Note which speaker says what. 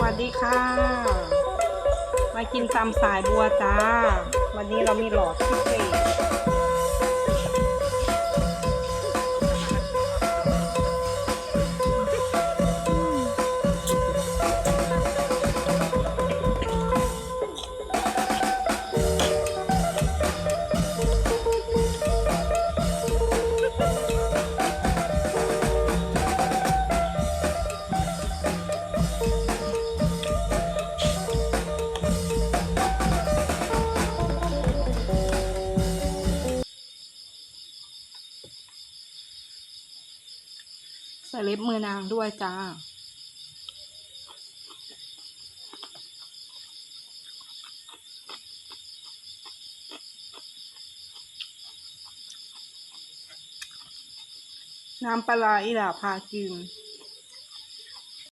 Speaker 1: วัสดีค่ะ มากินตำสายบัวจ้า วันนี้เรามีหลอดพิเศษ ใส่เล็บมือนางด้วยจ้า น้ำปลาอีหล่าพากิน